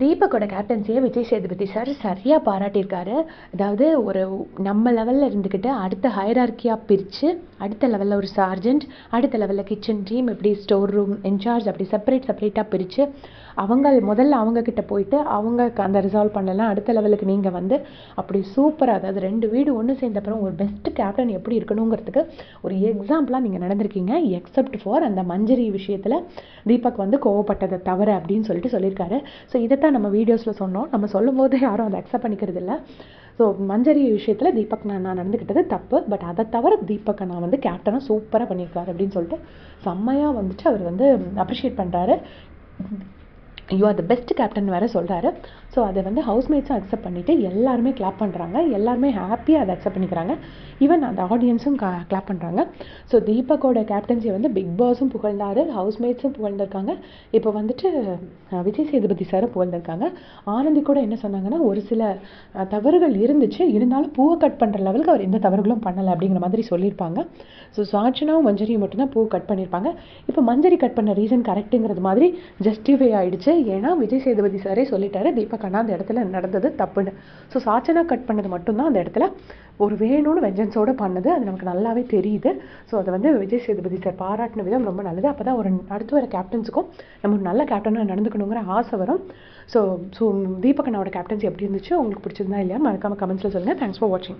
தீபக்கோட கேப்டன்சியை விஜய் சேதுபதி சார் சரியாக பாராட்டியிருக்காரு. அதாவது ஒரு நம்ம லெவலில் இருந்துக்கிட்டு அடுத்த ஹைரார்க்கியாக பிரித்து அடுத்த லெவலில் ஒரு சார்ஜென்ட் அடுத்த லெவலில் கிச்சன் டீம் இப்படி ஸ்டோர் ரூம் இன்சார்ஜ் அப்படி செப்பரேட் செப்பரேட்டாக பிரித்து அவங்க முதல்ல அவங்கக்கிட்ட போயிட்டு அவங்க அந்த ரிசால்வ் பண்ணலாம் அடுத்த லெவலுக்கு நீங்கள் வந்து அப்படி சூப்பராக அதாவது ரெண்டு வீடு ஒன்று சேர்ந்த அப்புறம் ஒரு பெஸ்ட் கேப்டன் எப்படி இருக்கணுங்கிறதுக்கு ஒரு எக்ஸாம்பிளாக நீங்கள் நடந்திருக்கீங்க. எக்ஸப்ட் ஃபார் அந்த மஞ்சரி விஷயத்தில் தீபக் வந்து கோவப்பட்டதை தவிர அப்படின்னு சொல்லிட்டு சொல்லியிருக்காரு. ஸோ இதைத்தான் நம்ம வீடியோஸில் சொன்னோம். நம்ம சொல்லும் போது யாரும் அதை அக்செப்ட் பண்ணிக்கிறது இல்லை ஸோ மஞ்சரி விஷயத்தில் தீபக் நான் நான் நடந்துக்கிட்டது தப்பு. பட் அதை தவிர தீபக் நான் வந்து கேப்டனாக சூப்பராக பண்ணியிருக்காரு அப்படின்னு சொல்லிட்டு செம்மையாக வந்துட்டு அவர் வந்து அப்ரிஷியேட் பண்ணுறாரு you are the best captain வேறு சொல்கிறாரு ஸோ அதை வந்து ஹவுஸ்மேட்ஸும் அக்செப்ட் பண்ணிவிட்டு எல்லாருமே கிளாப் பண்ணுறாங்க எல்லாருமே ஹாப்பியாக அதை அக்செப்ட் பண்ணிக்கிறாங்க. ஈவன் அந்த ஆடியன்ஸும் கிளாப் பண்ணுறாங்க ஸோ தீபக்கோட கேப்டன்சி வந்து பிக் பாஸும் புகழ்ந்தாரு. ஹவுஸ்மேட்ஸும் புகழ்ந்திருக்காங்க. இப்போ வந்துட்டு விஜய் சேதுபதி சாரும் புகழ்ந்திருக்காங்க. ஆனந்தி கூட என்ன சொன்னாங்கன்னா ஒரு சில தவறுகள் இருந்துச்சு. இருந்தாலும் பூவை கட் பண்ணுற லெவலுக்கு அவர் எந்த தவறுகளும் பண்ணலை அப்படிங்கிற மாதிரி சொல்லியிருப்பாங்க. ஸோ சாட்சனாவும் மஞ்சரியும் மட்டும்தான் பூ கட் பண்ணியிருப்பாங்க. இப்போ மஞ்சரி கட் பண்ண ரீசன் கரெக்டுங்கிறது மாதிரி ஜஸ்டிஃபை ஆகிடுச்சு ஏன்னா விஜய் சேதுபதி சாரே சொல்லிட்டாரு தீபக் அண்ணா அந்த இடத்துல நடந்தது தப்புன்னு. ஸோ சாச்சனா கட் பண்ணது மட்டும்தான் அந்த இடத்துல. ஒரு வேணும்னு வெஞ்சன்ஸோட பண்ணது அது நமக்கு நல்லாவே தெரியுது. ஸோ அதை வந்து விஜய் சேதுபதி சார் பாராட்டின விதம் ரொம்ப நல்லது. அப்போ தான் ஒரு அடுத்து வர கேப்டன்ஸுக்கும் நம்ம ஒரு நல்ல கேப்டனாக நடந்துக்கணுங்கிற ஆசை வரும். ஸோ ஸோ தீபக் அண்ணாவோட கேப்டன்சி எப்படி இருந்துச்சு? உங்களுக்கு பிடிச்சிருந்தா இல்லையா? மறக்காம கமெண்ட்ஸில் சொல்லுங்கள் தேங்க்ஸ் ஃபார் வாட்சிங்